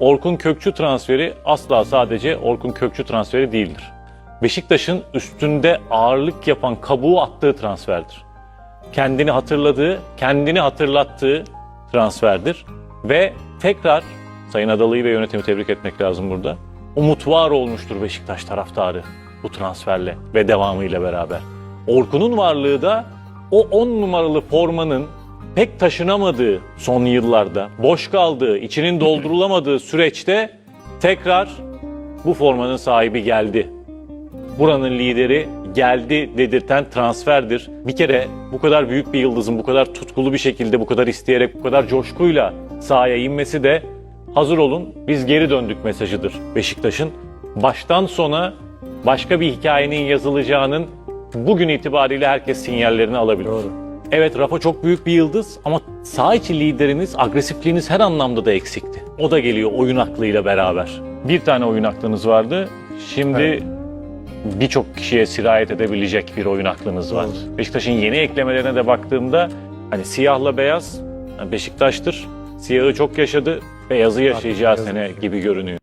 Orkun Kökçü transferi asla sadece Orkun Kökçü transferi değildir. Beşiktaş'ın üstünde ağırlık yapan kabuğu attığı transferdir. Kendini hatırladığı, kendini hatırlattığı transferdir. Ve tekrar Sayın Adalı'yı ve yönetimi tebrik etmek lazım burada. Umut var olmuştur Beşiktaş taraftarı bu transferle ve devamıyla beraber. Orkun'un varlığı da o 10 numaralı formanın pek taşınamadığı son yıllarda, boş kaldığı, içinin doldurulamadığı süreçte tekrar bu formanın sahibi geldi. Buranın lideri geldi dedirten transferdir. Bir kere bu kadar büyük bir yıldızın bu kadar tutkulu bir şekilde, bu kadar isteyerek, bu kadar coşkuyla sahaya inmesi de hazır olun biz geri döndük mesajıdır Beşiktaş'ın. Baştan sona başka bir hikayenin yazılacağının bugün itibariyle herkes sinyallerini alabilir. Evet Rafa çok büyük bir yıldız ama sağ içi lideriniz, agresifliğiniz her anlamda da eksikti. O da geliyor oyun aklıyla beraber. Bir tane oyun aklınız vardı. Şimdi Evet. birçok kişiye sirayet edebilecek bir oyun aklınız var. Beşiktaş'ın yeni eklemelerine de baktığımda hani siyahla beyaz Beşiktaş'tır. Siyahı çok yaşadı, beyazı yaşayacağı beyazı sene gibi görünüyor.